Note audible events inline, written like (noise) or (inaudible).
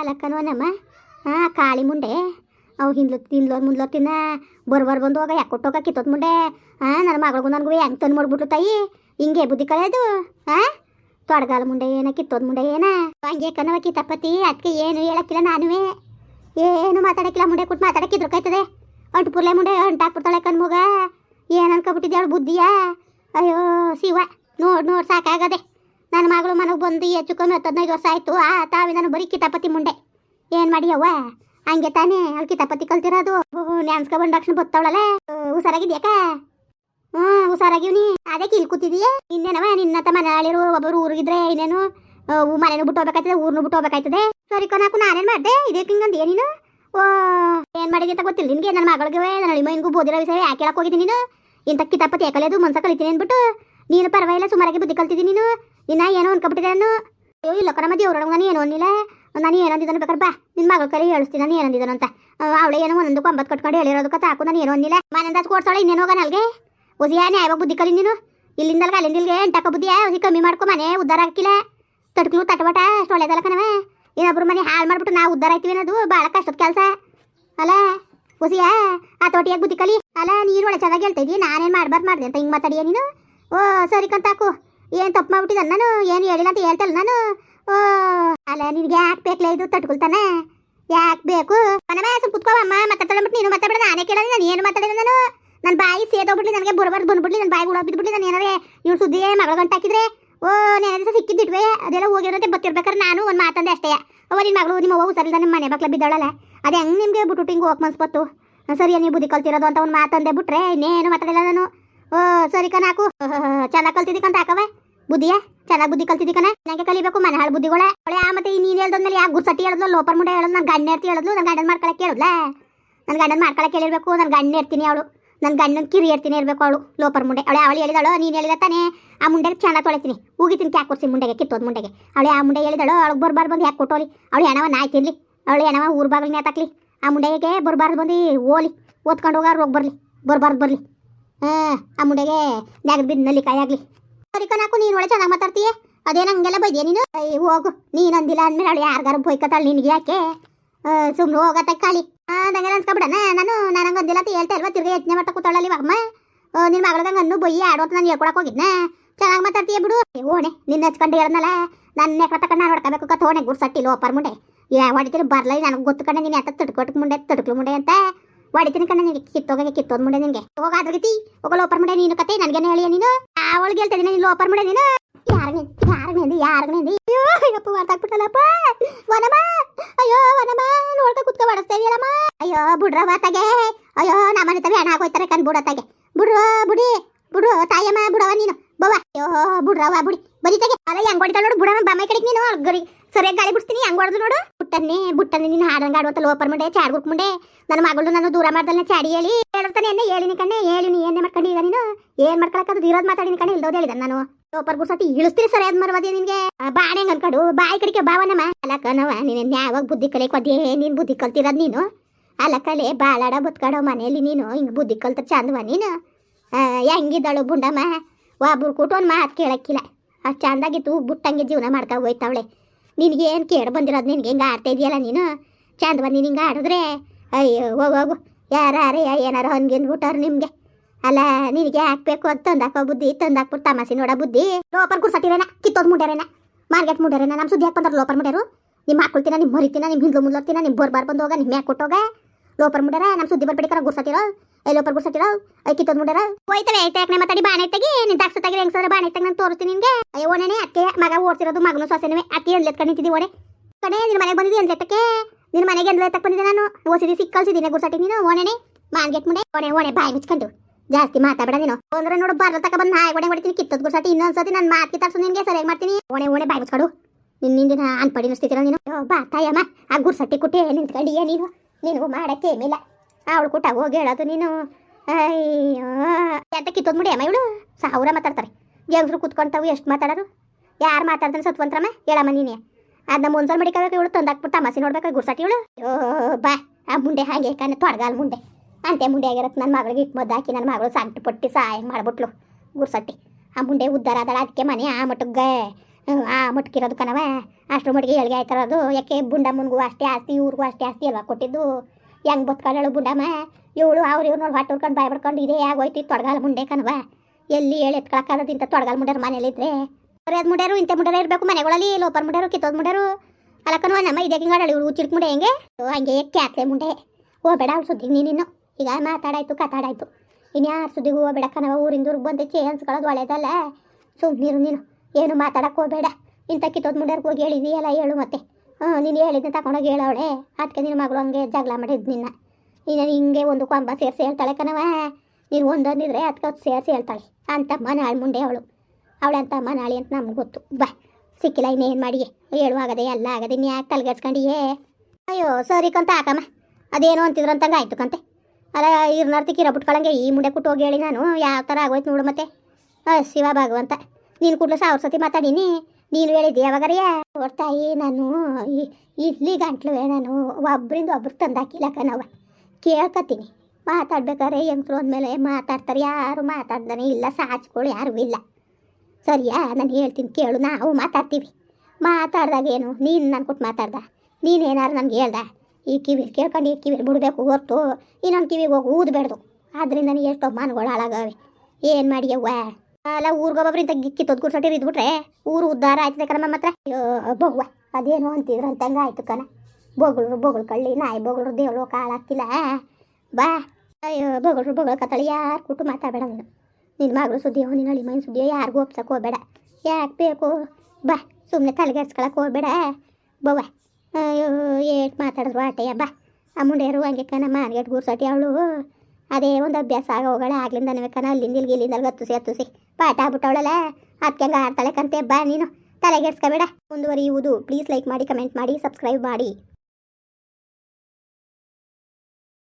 ಅಲಕ್ಕನೋ ನಮ್ಮ ಹಾಂ, ಕಾಳಿ ಮುಂಡೆ. ಅವು ಹಿಂದ್ಲು ತಿನ್ಲೋ ಮುಂದ್ಲೋ ತಿನ್ನ ಬರ್ಬರ್ ಬಂದು ಹೋಗ, ಯಾಕೆ ಕೊಟ್ಟೋಗ ಕಿತ್ತೋದ್ ಮುಂಡೆ. ಹಾಂ ನನ್ನ ಮಗಳಿಗೂ ನನಗೂ ಹೆಂಗೆ ತಂದು ಮಾಡ್ಬಿಟ್ರು ತಾಯಿ? ಹಿಂಗೆ ಬುದ್ಧಿ ಕಳೆಯೋದು ಹಾಂ? ತೊಡಗಾಲ ಮುಂಡೆ ಏನ, ಕಿತ್ತೋದ್ ಮುಂಡೆ ಏನ? ಹಂಗೆ ಕನವ ಕಿತ್ತಪ್ಪತ್ತಿ ಅದಕ್ಕೆ ಏನು ಹೇಳಕ್ಕಿಲ್ಲ ನಾನುವೇ. ಏನು ಮಾತಾಡಕ್ಕಿಲ್ಲ ಮುಂಡೆ ಕೊಟ್ಟು ಮಾತಾಡಕ್ಕಿದ್ರು ಕಾಯ್ತದೆ ಅಂಟು ಪುರ್ಲೆ ಮುಂಡೆ ಅಂಟಾಕ್ಬಿಡ್ತಾಳೆ ಕಣ್ಮಗ ಏನು ಅನ್ಕೊಬಿಟ್ಟಿದ್ದೆ ಅವಳು ಬುದ್ಧಿಯಾ? ಅಯ್ಯೋ, ಶಿವ, ನೋಡಿ ನೋಡಿ ಸಾಕಾಗದೆ. ನನ್ನ ಮಗಳು ಮನೆಗೆ ಬಂದು ಹೆಚ್ಚು ಕಮ್ಮಿ ಹತ್ತು ಹದಿನೈದು ವರ್ಷ ಆಯ್ತು. ಆ ತಾವಿ ನಾನು ಬರೀ ಕಿತಾಪತಿ ಮುಂಡೆ. ಏನು ಮಾಡಿ ಅವ್ವ? ಹಂಗೆ ತಾನೇ ಅಲ್ಲಿ ಕಿತಾಪತಿ ಕಲ್ತಿರೋದು. ನ್ಯಾನ್ಸ್ಕೊ ಬಂದ ತಕ್ಷಣ ಬತ್ತವಳಲ್ಲ? ಹುಷಾರಾಗಿದ್ಯಾಕ ಹ್ಞೂ ಹುಷಾರಾಗಿವ್ನಿ ಅದಕ್ಕೆ ಇಲ್ಲಿ ಕೂತಿದೀಯ? ಇನ್ನೇನವ ನಿನ್ನ ತಮ್ಮ ಆಳಿರು, ಒಬ್ಬರು ಊರಿಗಿದ್ರೆ ಇನ್ನೇನು? ಮನೇನು ಬಿಟ್ಟು ಹೋಗ್ಬೇಕಾಯ್ತದೆ, ಊರ್ನು ಬಿಟ್ಟು ಹೋಗ್ಬೇಕಾಯ್ತದೆ. ಸರಿ ಕೊನಾಕು ನಾನೇನು ಮಾಡಿದೆ? ಇದಕ್ಕೆ ಹಿಂಗಂದು ಏನಿನು ಓ, ಏನು ಮಾಡಿದೆ ಅಂತ ಗೊತ್ತಿಲ್ಲ ನಿನಗೆ, ನನ್ನ ಮಗಳಿಗೆ, ನನ್ನ ಅಳಿಮಯ್ಯನಿಗೂ ಬೋದಿರೋ ವಿಷಯ ಯಾಕೆ ಹೇಳಕ್ಕೆ ಹೋಗಿದ್ದೀನಿ ನೀನು? ಇಂಥ ಕಿತಾಪತಿ ಯಾಕಲೇದು ಮನ್ಸ ಕಲಿತೀನಿ ಅಂದ್ಬಿಟ್ಟು? ನೀನು ಪರವಾಗಿಲ್ಲ, ಸುಮಾರಾಗಿ ಬುದ್ಧಿ ಕಲ್ತಿದ್ದೀನಿ ನೀನು. ಇನ್ನ ಏನೋ ಅನ್ಕೊಬಿಟ್ಟಿದ್ದಾನು ಅಯ್ಯೋ, ಇಲ್ಲ ಕರಮದಿ ಮಧ್ಯೆ ಅವ್ರೊಳಗೆ ನಾನು ಏನೋ ಅನ್ನಿಲ್ಲ ನಾನು ಏನಂದಿದ್ದಾನು ಬೇಕಾದ್ರೆ ಬಾ. ನಿನ್ನ ಮಗಳ ಕೈ ಹೇಳಿಸ್ತೀನಿ, ನಾನು ಏನಂದಿದ್ದಾನು ಅಂತ. ಅವಳೆ ಏನೋ ಒಂದೊಂದು ಕೊಂಬತ್ತು ಕಟ್ಕೊಂಡು ಹೇಳಿರೋದಕ್ಕೆ ತಾಕು ನಾನು ಏನೋ ಅನ್ನಿಲ್ಲ ಮನೆಯಿಂದ ಕೊಡ್ಸೋಳೆ ಇನ್ನೇನು ಹೋಗ ನಲ್ಗೆ ಒಸಿಯ ನ್ಯಾಯವಾಗಿ ಬುದ್ಧಿ ಕಲಿ ನೀನು? ಇಲ್ಲಿಂದಲ್ಗ ಅಲ್ಲಿಂದಿಲ್ಗೆ ಎಂಟಕ್ಕ ಬುದ್ಧಿಯ ಉಸಿ ಕಮ್ಮಿ ಮಾಡ್ಕೊ ಮನೆ, ಉದ್ದಾರ ಹಾಕಿಲ್ಲ. ತಟ್ಕಲು ತಟವಟ ಅಷ್ಟು ಒಳ್ಳೇದಲ್ಲ ಕಣವೆ. ಮನೆ ಹಾಳು ಮಾಡ್ಬಿಟ್ಟು ನಾವು ಉದ್ದಾರ ಆಯ್ತೀವಿ ಅನ್ನೋದು ಭಾಳ ಕಷ್ಟದ ಕೆಲಸ. ಅಲ್ಲ ಉಸಿಯ ಆ ತೋಟಿಯಾಗ ಬುದ್ಧಿ ಕಲಿ. ಅಲ್ಲ, ನೀನು ಒಳ್ಳೆ ಚೆನ್ನಾಗಿ ಹೇಳ್ತಾ ಇದೀಯ ನಾನೇನು ಮಾಡ್ಬಾರ್ದು ಮಾಡಿದೆ ಅಂತ ಹಿಂಗೆ ಮಾತಾಡಿಯ ನೀನು? ಓ, ಸರಿ ಕಂತಾಕು ಏನು ತಪ್ಪು ಮಾಡ್ಬಿಟ್ಟಿದ್ದ ನಾನು ಏನು ಹೇಳಿಲ್ಲ ಅಂತ ಹೇಳ್ತಲ್ಲ ನಾನು? ಅಲ್ಲ, ನಿನಗೆ ಯಾಕೆ ಬೇಕಲೇ ಇದು ತಟ್ಕೊಳ್ತಾನೆ? ಯಾಕೆ ಬೇಕು? ಮನೆ ಸುಮ್ ಕುತ್ಕೋವಮ್ಮ ಮಾತಾಡ್ಬಿಟ್ಟು ನೀನು ಮಾತಾಡ್ಬಿಡ, ನಾನೇ ಕೇಳೋದು, ನಾನು ಏನು ಮಾತಾಡಿದೆ ನಾನು? ನನ್ನ ಬಾಯಿ ಸೇದೋಗ್ಬಿಟ್ಟು ನನಗೆ ಬರಬಾರ್ದು ಬಂದ್ಬಿಡ್ಲಿ ನನ್ನ ಬಾಯಿ ಬಿದ್ಬಿಟ್ಲಿ ನಾನು ಏನಾರೇ ಇವ್ರು ಸುದ್ದಿ ಮಗಳ ಗಂಟು ಹಾಕಿದ್ರೆ? ಓ ನೆನೆ ದಿವಸ ಸಿಕ್ಕಿದ್ದಿಟ್ವೆ, ಅದೆಲ್ಲ ಹೋಗಿರೋದೇ ಬತ್ತಿರ್ಬೇಕಾದ್ರೆ ನಾನು ಒಂದು ಮಾತಂದೆ ಅಷ್ಟೇ. ಅವ ನಿನ್ನ ಮಗಳು, ನಿಮ್ಮ ಅವ್ವ ಹುಷಾರಿಲ್ಲ ನಿಮ್ಮ ಮನೆ ಮಕ್ಳು ಬಿದ್ದಾಳಲ್ಲ, ಅದು ಹೆಂಗೆ ನಿಮಗೆ ಬಿಟ್ಟು ಹಿಂಗೆ ಹೋಗಿ ಮನ್ಸ್ ಬತ್ತು ಸರಿ ನೀವು ಬುದ್ಧಿ ಕಲ್ತಿರೋದು ಅಂತ ಒಂದು ಮಾತಂದೆ ಬಿಟ್ರೆ ಇನ್ನೇನು ಮಾತಾಡಿಲ್ಲ ನಾನು. ಓ, ಸರಿ ಕಣ ಹಾಕು. (laughs) ಚೆನ್ನಾಗಿ ಕಲ್ತಿದ್ದಕ್ಕಂತ ಹಾಕವ ಬುದ್ಧಿಯ? ಚೆನ್ನಾಗಿ ಬುದ್ಧಿ ಕಲ್ತಿದ್ದಿ ಕಣ? ನನಗೆ ಕಲಿಬೇಕು ಮನೆ ಹಾಳು ಬುದ್ಧಿಗಳೇ. ಒಳ್ಳೆ, ಆ, ಮತ್ತೆ ನೀನು ಹೇಳ್ದಂದ್ಮೇಲೆ ಯಾವ ಗುರ್ಸಟ್ಟಿ ಹೇಳಿದ್ಲು, ಲೋಪರ್ ಮುಂಡೆ ಹೇಳಿದ್ಲು ನನ್ನ ಗಂಡ ಇರ್ತಿ ಹೇಳಿದ್ಲು ನನ್ನ ಗಂಡನ ಮಾಡ್ಕೊಳಕ್ಕೆ ಹೇಳಿದ್ಲ ನನ್ನ ಗಂಡನ ಮಾಡ್ಕೊಳಕ್ಕೆ ಹೇಳಿರ್ಬೇಕು ನನ್ನ ಗಂಡ ಇರ್ತೀನಿ ಅವಳು. ನನ್ನ ಗಂಡನ ಕಿರಿ ಇರ್ತೀನಿ ಇರಬೇಕು ಅವಳು, ಲೋಪರ್ ಮುಂಡೆ. ಅವಳೆ, ಅವಳು ಹೇಳಿದಳು, ನೀನು ಹೇಳಿದ ತಾನೇ ಆ ಮುಂಡೆಗೆ ಚೆನ್ನಾಗಿ ತೊಳಿತೀನಿ. ಹೋಗಿತೀನಿ ಕ್ಯಾಕ್ ಕೊಡ್ಸಿ ಮುಂಡೆಗೆ, ಕಿತ್ತೋದ್ ಮುಂಡೆಗೆ. ಅವಳೆ ಆ ಮುಂಡೆ ಹೇಳಿದಳು, ಅವಳಿಗೆ ಬರ್ಬಾರ್ದು ಬಂದು ಯಾಕೆ ಕೊಟ್ಟೋಲಿ? ಅವಳು ಹೆಣವ ನಾಯಿ ತಿನ್ಲಿ ಅವಳು ಹೆಣವ ಊರ್ ಬಾಗಿಲು ನೇತಾಕ್ಲಿ ಆ ಮುಂಡೆಗೆ ಬರ್ಬಾರ್ದು ಬಂದು ಓಲಿ, ಓದ್ಕೊಂಡು ಹೋಗಾರ ಹೋಗಿ ಬರಲಿ. ಬರ್ಬಾರ್ದು ಬರಲಿ. ಆ ಮುಂಡೆಗೆ ಜಾಗದ ಬಿದ್ದು ನಲ್ಲಿ ಕಾಯಾಗ್ಲಿ. ಸರಿಕನಾಕು ನೀನು ಒಳ್ಳೆ ಚೆನ್ನಾಗಿ ಮಾತಾಡ್ತೀಯ? ಅದೇನು ಹಂಗೆಲ್ಲ ಬೈದ್ಯ ನೀನು? ಹೋಗು. ನೀನು ಅಂದಿಲ್ಲ ಅಂದ್ಮೇಲೆ ಅವಳು ಯಾರಿಗಾರು ಬೈಕತ್ತಾಳೆ ನಿನಗೆ ಯಾಕೆ? ಸುಮ್ಮನೆ ಹೋಗತ್ತ ಕಾಳಿ. ನಂಗೆ ಅನ್ಸ್ಕೊಬಿಡಣ ನಾನು ನಾನು ಹಂಗೆ ಅಂದಿಲ್ಲ ಅಂತ ಹೇಳ್ತಾ ಇಲ್ವಾ? ತಿರ್ಗಿ ಯತ್ನೆ ಮಾಡ್ತಾ ಕೂತಾಳಲ್ಲಿ ಅಮ್ಮ? ನಿನ್ನ ಮಗಳದಂಗೆ ಅನ್ನು ಬೊಯ್ಯಿ ಆಡೋತ ನಾನು ಹೇಳ್ಕೊಡಕ್ಕೆ ಹೋಗಿದ್ನ? ಚೆನ್ನಾಗಿ ಮಾತಾಡ್ತೀಯ ಬಿಡು? ಓಣೆ, ನಿನ್ನ ಹಚ್ಕೊಂಡು ಹೇಳ್ದಲ್ಲ ನನ್ನ ನೆಕ್ಳ ತಕೊಂಡು ನಾನು ಹೊಡ್ಕೋಬೇಕು ಕತ್ ಓಣೆ ಗುಡ್ಸಟ್ಟಿಲ್ಲ ಲೋಪರ್ ಮುಂಡೆ. ಯಾ ಹೊಡಿತೀರಿ ಬರ್ಲ, ನನಗೆ ಗೊತ್ತು ಕಣ್ಣ ನೀನು ಯಾತ ತಡ್ಕೊಟ್ ಮುಂಡೆ, ತಡ್ಕ್ಲು ಮುಂಡೆ ಅಂತ. ಹೊಡಿತೀನಿ ಕಣ್ಣ ನಿನಗೆ ಕಿತ್ತೋಗಕ್ಕೆ ಕಿತ್ತೋದ್ ಮುಂಡೆ ನಿನಗೆ ಹೋಗಾದ್ರಗತಿ ಹೋಗ ಲೋಪರ್ ಮುಂಡೆ ನೀನು ಕತೆ ನನಗೇನು ಹೇಳಿ ನೀನು ಅವಳಿಗೆ ಹೇಳ್ತಾ ಇದೀನಿ ನೀನು ಲೋಪರ್ ಮುಂಡೆ ನೀನು ಯಾರಿಗೆ ಯಾರಿಗೆ ಯಾರಿಗೆ ಅಯ್ಯೋ ಅಯ್ಯಪ್ಪ ಮಾತಾಡ್ಬಿಟ್ಟಲ್ಲಪ್ಪ ವನಮ ಅಯ್ಯೋ ವನಮ ನೋಡ್ತಾ ಕುತ್ಕೊ ಬಡಿಸ್ತಾ ಇದೆಯಲ್ಲಮ್ಮ ಅಯ್ಯೋ ಬುಡ್ರ ತಗೆ ಅಯ್ಯೋ ನಮ್ಮನೆ ತವೆ ಹಣ ಹಾಕೋಯ್ತಾರೆ ಕಣ್ ಬುಡತ್ತಾಗೆ ಬುಡ್ರು ಬುಡಿ ಬುಡು ತಾಯಮ್ಮ ಬುಡವ ನೀನು ಬವ ಅಯ್ಯೋ ಬುಡ್ರವ ಬುಡಿ ಬರೀ ತಗೆ ಅಲ್ಲ ಹೆಂಗ್ ಹೊಡಿತಾಳ ನೋಡು ಬುಡಮ್ಮ ಬಮ್ಮ ಕಡೆಗೆ ನೀನು ಗರಿ ಸರಿಯಾಗಿ ಗಾಳಿ ಬಿಡ್ತೀನಿ ಹೆಂಗ್ ಹೊಡೆದು ನೋಡು. ಬುಟ್ಟನ್ನೇ ಬುಟ್ಟನ್ನೇ, ನೀನು ಹಾಡಂಗ ಆಡುವಂತ ಲೋಪರ್ ಮುಂಡೆ ಚಾಡ್ ಗುಕ್ ಮುಂಡೆ ನನ್ನ ಮಗಳು ನಾನು ದೂರ ಮಾಡ್ದಲ್ಲ ಚಾಡಿ ಹೇಳಿ. ಹೇಳ್ತಾನೆ ಎನ್ನೆ ಹೇಳಿನಿ ಕಣ್ಣೆ, ಹೇಳಿ ನೀ ಏನೇ ಮಾಡ್ಕೊಂಡು ಈಗ ನೀನು? ಏನ್ ಮಾಡ್ಕೊಳಕ್ಕದು ಇರೋದು ಮಾತಾಡಿನ ಕಣ್ಣೆ, ಇಲ್ದೋದು ಹೇಳಿದ ನಾನು. ಲೋಪರ್ ಗುಡ್ಸತಿ ಇಳಿಸ್ತೀನಿ ಸರಿಯಾದ ಮರವಾದಿ ನಿನ್ಗೆ. ಬಾಣೆ ಅನ್ಕಡು, ಬಾಯಿ ಕಡಿಕೆ ಬಾವನಮ್ಮ ಅಲ್ಲ ಕಣವ ನೀನು ಯಾವಾಗ ಬುದ್ಧಿ ಕಲೆ ಕೊದ್ಯೇ, ನೀನ್ ಬುದ್ಧಿ ಕಲ್ತಿರೋದ್ ನೀನು. ಅಲ್ಲ ಕಲೆ, ಬಾಳಾಡ ಬತ್ಕಾಡೋ ಮನೆಯಲ್ಲಿ ನೀನು, ಹಿಂಗ್ ಬುದ್ಧಿ ಕಲ್ತ ಚಂದವ ನೀನು. ಹೆಂಗಿದ್ದಾಳು ಬುಂಡಮ್ಮ? ಒಬ್ರು ಕೂಟೋನ್ ಮಾತು ಕೇಳಕ್ಕಿಲ್ಲ. ಅಷ್ಟು ಚಂದಾಗಿತ್ತು, ಬುಟ್ಟಂಗೆ ಜೀವನ ಮಾಡ್ತಾ ಹೋಯ್ತಾವಳೆ. ನಿನಗೆ ಏನು ಕೇಳಿ ಬಂದಿರೋದು ನಿನಗೆ? ಹಿಂಗೆ ಆಡ್ತಾ ಇದೆಯಲ್ಲ ನೀನು? ಚಂದವ ನೀನು ಹಿಂಗೆ ಆಡಿದ್ರೆ? ಅಯ್ಯೋ, ಹೋಗು ಹೋಗು. ಯಾರು ಏನಾರು ಹಂಗಿಂದ್ಬಿಟ್ಟಾರ ನಿಮಗೆ. ಅಲ್ಲ, ನಿನಗೆ ಹಾಕ್ಬೇಕು ಅಂತ ತಂದಾಕೋ ಬುದ್ಧಿ ತಂದಾಕ್ಬಿಟ್ಟು ತಮಾಸಿ ನೋಡ ಬುದ್ಧಿ. ಲೋಪರ್ ಕುರ್ಸಟ್ಟಿರೇನ ಕಿತ್ತೋದ್ ಮುಂಡ್ಯಾರೇನ? ಮಾರ್ಕೆಟ್ ಮುಂಡ್ಯಾರೇನ? ನಮ್ಮ ಸುದ್ದಿ ಹಾಕ್ಬಂದ್ರೆ ಬಂದಾರ ಲೋಪರ್ ಮುಡ್ಯಾರು? ನಿಮ್ಮ ಹಾಕೊಳ್ತೀನ ನಿಮ್ಮ ಮರಿತೀನ ನಿಮ್ಮ ಹಿಂದ್ಲು ಮುಂದ್ಲೋಗ್ತೀನ ನಿಮ್ಮ ಬೋರ್ಬಾರ್ ಬಂದು ಹೋಗ ನಿಮ್ಮ ಮ್ಯಾಕ್ ಕೊಟ್ಟೋಗ ಲೋಪರ್ ಮುಡ್ಯಾರ? ನಮ್ಮ ಸುದ್ದಿ ಬರ್ಬೇಕಾರ ಗುಡ್ಸಟ್ಟಿರೋ ಐ ಲೋಪರ್ ಗುಡ್ಸಟ್ಟಿರೋ ಐ ಕಿತ್ತೋದ್ ಮುಂಡ್ಯಾರ. ಹೋಯ್ತವೆ, ಐತೆ, ಯಾಕೆ ಮಾತಾಡಿ? ಬಾಣೆ ತೆಗಿ. ನಿನ್ ದಾಕ್ಸ ತೆಗಿ ಹೆಂಗ್ ಬಾಣೆ ತೆಗಿ ನಾನು ತೋರಿಸ್ತೀನಿ ನಿನ್ಗೆ. ಅಯ್ಯೋ, ಓಣೆನೆ, ಅಕ್ಕೆ, ಮಗ ಓಡ್ತಿರೋದು ಮಗನು ಸೊಸೆನವೆ ಅಕ್ಕಿ ಅಂದ್ಲೆ ಎತ್ಕೊಂಡು ನಿಂತಿದ್ದೀವಿ ಓಣೆ. ಕಡೆ ನಿನ್ನ ಮನೆಗೆ ಬಂದಿದ್ದೀವಿ ಅಂದ್ಲೆ ಎತ್ತಕ್ಕೆ ನಿನ್ನ ಮನೆಗೆ ಅಂದ್ಲೆ ಎತ್ತಕ್ಕೆ ಬಂದಿದ್ದೆ ನಾನು. ಓಸಿದಿ, ಸಿಕ್ಕಲ್ಸಿದ್ದೀನಿ ಗುರ್ಸಟ್ಟಿ ನೀನು, ಓಣೆನೆ. ಮಾನ್ಗೆಟ್ ಮುಂಡೆ. ಓಣೆ ಓಣೆ, ಬಾಯಿ ಮುಚ್ಕೊಂಡು. ಜಾಸ್ತಿ ಮಾತಾಡ ನೀನು. ಅಂದ್ರೆ ನೋಡು, ಬರ್ಲ ತಕ ಬಂದು ಹಾಯ್ ಒಡೆ ಹೊಡಿತೀನಿ, ಕಿತ್ತದ್ ಗುಡ್ಸಟ್ಟಿ. ಇನ್ನೊಂದ್ಸತಿ ನನ್ನ ಮಾತು ಕಿತ್ತಾಡ್ಸು ನಿನ್ಗೆ ಸರಿಯಾಗಿ ಮಾಡ್ತೀನಿ. ಓಣೆ ಓಣೆ, ಬಾಯಿ ಮುಚ್ಕೊಂಡು. ನಿನ್ನಿಂದಿನ ಅನ್ಪಡಿ ಅನಿಸ್ತಿದ್ದೀರ ನೀನು? ಬಾ, ತಾಯಮ್ಮ. ಆ ಗುಡ್ಸಟ್ಟಿ ಕುಟ್ಟಿ ನಿಂತ್ಕೊಂಡಿಯೇ ನೀನು. ನೀನು ಮಾಡಕ್ಕೆ ಏಮಿಲ್ಲ ಅವಳು ಕೊಟ್ಟಾಗ ಹೋಗಿ ಹೇಳೋದು ನೀನು, ಅಯ್ಯೋ, ಎಂತ ಕಿತ್ತೋದ್ ಮುಡಿ ಅಮ್ಮ ಇವಳು? ಸಾವಿರ ಮಾತಾಡ್ತಾರೆ. ಗೇಮ್ಸ್ರು ಕುತ್ಕೊಂತಾವು, ಎಷ್ಟು ಮಾತಾಡೋರು? ಯಾರು ಮಾತಾಡ್ತಾನೆ ಸತ್ವಂತ್ರಮ್ಮ? ಹೇಳಮ್ಮ ನೀನೆ. ಅದನ್ನ ಮುಂಜಾನೆ ಮಡಿಕೋಬೇಕು ಇವಳು, ತಂದಾಕ್ಬಿಟ್ಟು ತಮಾಸಿ ನೋಡ್ಬೇಕು ಗುಡ್ಸಟ್ಟಿ ಇವಳು? ಬಾ, ಆ ಮುಂಡೆ ಹಾಗೆ ಕಣ್ಣು ತೊಡಗಾಲ್ ಮುಂಡೆ ಅಂತೆ ಮುಂಡೆ ಆಗಿರತ್ತೆ ನನ್ನ ಮಗಳಿಗೆ ಇಟ್ಟು ಹಾಕಿ ನನ್ನ ಮಗಳು ಸಂಟು ಪಟ್ಟಿ ಸಹಾಯ ಮಾಡ್ಬಿಟ್ಲು ಗುರ್ಸಟ್ಟಿ ಆ ಮುಂಡೆ ಉದ್ದಾರ ಆದಳ ಅದಕ್ಕೆ ಮನೆ ಆ ಮಟ್ಟಕ್ಕೆ ಆ ಮಟ್ಕಿರೋದು ಕಣವ ಅಷ್ಟು ಮಟ್ಟಿಗೆ ಹೇಳಿಗೆ ಆಯ್ತಾರದು. ಯಾಕೆ ಬುಂಡಮ್ಮನಿಗೂ ಅಷ್ಟೇ ಆಸ್ತಿ ಇವ್ರಿಗೂ ಅಷ್ಟೇ ಆಸ್ತಿ ಅಲ್ವಾ ಕೊಟ್ಟಿದ್ದು? ಹೆಂಗ್ ಬತ್ಕೊಳ್ಳಳು ಬುಡಮ್ಮ ಇವಳು ಅವ್ರು ಇವ್ರು ನೋಡಿ ಹೊಟ್ಟುರ್ಕೊಂಡು ಬಾಯ್ ಬಿಡ್ಕೊಂಡು ಇದೇ ಆಗೋಯ್ತು ತೊಡಗಾಲ ಮುಂಡೆ ಕಣವ ಎಲ್ಲಿ ಹೇಳಿ ಎತ್ಕೊಳಕ್ಕಾಗದಿಂತ ತೊಡಗಾಲ ಮುಂಡ್ಯಾರ ಮನೇಲಿದ್ರೆ ಅವ್ರದ್ದು ಮುಂಡ್ಯಾರು ಇಂಥ ಮುಂಡ್ಯಾರ ಇರಬೇಕು ಮನೆಗಳಲ್ಲಿ ಲೋಪರ್ ಮುಂಡ್ಯಾರು ಕಿತ್ತೋದ್ ಮುಂಡ್ಯಾರು. ಅಲ್ಲಕ್ಕನವ ನಮ್ಮ ಇದೇ ಹಿಂಗಾಡಳಿ ಇವ್ರು ಚಿರ್ಕ್ ಮುಂಡೆ ಹೆಂಗೆ? ಓ, ಹಂಗೆ ಕ್ಯಾತ್ಲೆ ಮುಂಡೆ. ಹೋಗ್ಬೇಡ ಅವ್ಳು ಸುದ್ದಿಗೆ ನೀನಿನ್ನು ಈಗ ಮಾತಾಡಾಯ್ತು ಕಾತಾಡಾಯ್ತು ಇನ್ಯಾರು ಸುದ್ದಿಗೂ ಹೋಗ್ಬೇಡ ಕಣವ ಊರಿಂದ ಊರಿಗೆ ಬಂದು ಚೇನ್ಸ್ಕೊಳ್ಳೋದು ಒಳ್ಳೇದಲ್ಲ. ಸುಮ್ಮನಿರು ನೀನು. ಏನು ಮಾತಾಡಕ್ಕೆ ಹೋಗ್ಬೇಡ. ಇಂಥ ಕಿತ್ತೋದ್ ಮುಂಡ್ಯಾರ್ಗೆ ಹೋಗಿ ಹೇಳಿದೀಯಲ್ಲ ಹೇಳು ಮತ್ತೆ. ನೀನು ಹೇಳಿದ್ನ ತಗೊಂಡೋಗಿ ಹೇಳವಳೆ. ಅದಕ್ಕೆ ನಿನ್ನ ಮಗಳು ಹಂಗೆ ಜಗಳ ಮಾಡಿದ್ದು ನಿನ್ನ. ನೀನು ಹಿಂಗೆ ಒಂದು ಕೊಂಬ ಸೇರಿಸಿ ಹೇಳ್ತಾಳೆ ಕಣವ ನೀನು ಒಂದೊಂದಿದ್ರೆ ಅದಕ್ಕೆ ಸೇರಿಸಿ ಹೇಳ್ತಾಳೆ. ಅಂತ ಮನಾಳು ಮುಂಡೆ ಅವಳು. ಅವಳಂತ ಮನಾಳಿ ಅಂತ ನಮ್ಗೆ ಗೊತ್ತು. ಬಾ, ಸಿಕ್ಕಿಲ್ಲ, ಇನ್ನೇನು ಮಾಡಿ ಹೇಳುವಾಗದೆ ಎಲ್ಲ ಆಗದೆ ನೀ ಯಾಕೆ ತಲೆಗೆಡ್ಸ್ಕೊಂಡಿಯೇ ಅಯ್ಯೋ, ಸರಿ ಕಂತ, ಹಾಕಮ್ಮ. ಅದೇನೋ ಅಂತಿದ್ರು ಅಂತ ಆಯ್ತು ಕಂತೆ. ಅಲ್ಲ, ಇರ್ನರ್ತಿ ಕಿರ ಬಿಟ್ಕೊಳಂಗೆ ಈ ಮುಂಡೆ ಕುಟ್ಟು ಹೋಗಿ ಹೇಳಿ ನಾನು. ಯಾವ ಥರ ಆಗೋಯ್ತು ನೋಡು ಮತ್ತೆ. ಶಿವ ಭಾಗವಂತ. ನೀನು ಕೂಡಲೇ ಸಾವಿರ ಸತಿ ಮಾತಾಡೀನಿ. ನೀನು ಹೇಳಿದ್ದೆ ಯಾವಾಗರಿಯ ತಾಯಿ ನಾನು ಇಲ್ಲಿ ಗಂಟ್ಲು ನಾನು ಒಬ್ಬರಿಂದ ಒಬ್ರು ತಂದಾಕಿಲ್ಲಕ್ಕ ನಾವು. ಕೇಳ್ಕತ್ತೀನಿ. ಮಾತಾಡ್ಬೇಕಾದ್ರೆ ಹೆಂಗ್ಸ್ರು ಅಂದಮೇಲೆ ಮಾತಾಡ್ತಾರೆ. ಯಾರು ಮಾತಾಡ್ದಾನೆ ಇಲ್ಲ ಸಾಚ್ಗಳು ಯಾರೂ ಇಲ್ಲ. ಸರಿಯಾ? ನಾನು ಹೇಳ್ತೀನಿ ಕೇಳು, ನಾವು ಮಾತಾಡ್ತೀವಿ. ಮಾತಾಡ್ದಾಗ ಏನು? ನೀನು ನಾನು ಕೊಟ್ಟು ಮಾತಾಡ್ದ? ನೀನೇನಾರು ನನಗೆ ಹೇಳ್ದ? ಈ ಕಿವಿಲಿ ಕೇಳ್ಕೊಂಡು ಈ ಕಿವಿಲಿ ಬಿಡಬೇಕು ಹೊರ್ತು, ಇನ್ನೊಂದು ಕಿವಿಗೆ ಹೋಗಿ, ಊದಬೇಡ್ದು. ಆದ್ರಿಂದ ನನಗೆ ಎಷ್ಟು ಹಾಳಾಗವೆ. ಏನು ಮಾಡಿಯವ್ವ ಅಲ್ಲ ಊರ್ಗೊಬ್ಬೊಬ್ರಿಂದ ಗಿಕ್ಕಿ ತೊದ್ ಗುಡ್ಸಟ್ಟಿರ್ ಇದ್ಬಿಟ್ರೆ ಊರು ಉದ್ಧಾರ ಆಯ್ತದೆ ಕಣಮ್ಮ ಮಾತ್ರ ಅಯ್ಯೋ ಬವ್ವ ಅದೇನು ಅಂತಿದ್ರು ಅಂತಂಗೆ ಆಯ್ತು ಕಣ. ಬೊಗಳು ಬೊಗಳು ಕಳ್ಳಿ ನಾಯಿ ಬೊಗಳು ದೇವ್ಳು ಕಾಳಾಗ್ತಿಲ್ಲ ಬಾ. ಅಯ್ಯೋ ಬೊಗಳು ಬೊಗಳು ಕತ್ತಳಿ ಯಾರು ಕೊಟ್ಟು ಮಾತಾಡಬೇಡ ನೀನು. ನಿನ್ನ ಮಗಳು ಸುದ್ದಿಯೋ, ನಿನ್ನ ಅಳಿಮೈನ ಸುದ್ದಿಯೋ ಯಾರಿಗೂ ಒಪ್ಸಕ್ಕೆ ಹೋಗಬೇಡ. ಯಾಕೆ ಬೇಕು? ಬಾ ಸುಮ್ಮನೆ ತಲೆಗೆಡ್ಸ್ಕೊಳಕ್ಕೆ ಹೋಗಬೇಡ. ಬವ್ವ, ಅಯ್ಯೋ, ಏಟ್ ಮಾತಾಡಿದ್ರು ಆಟೆಯ, ಬಾ. ಆ ಮುಂಡೆಯರು ಹಂಗೆ ಕಣ ಮಾರ್ಗೆಟ್ ಗುರ್ಸಾಟಿ ಅವಳು. ಅದೇ ಒಂದು ಅಭ್ಯಾಸ ಆಗ ಹೋಗಳ ಆಗ್ಲಿಂದ ಕಣ, ಅಲ್ಲಿಂದ ಇಲ್ಲಿ ಇಲ್ಲಿಂದ ಹತ್ತುಸಿ ಹತ್ತುಸಿ ಪಾಠ ಆಗ್ಬಿಟ್ಟವಳಲ್ಲ. ಅದಕ್ಕೆ ಹಂಗೆ ಆಡ್ತಾಳೆ ಕಂತೆ ಬಾ ನೀನು. ತಲೆಗೆಡ್ಸ್ಕೊಬೇಡ ಮುಂದುವರಿಯುವುದು. ಪ್ಲೀಸ್ ಲೈಕ್ ಮಾಡಿ ಕಮೆಂಟ್ ಮಾಡಿ ಸಬ್ಸ್ಕ್ರೈಬ್ ಮಾಡಿ.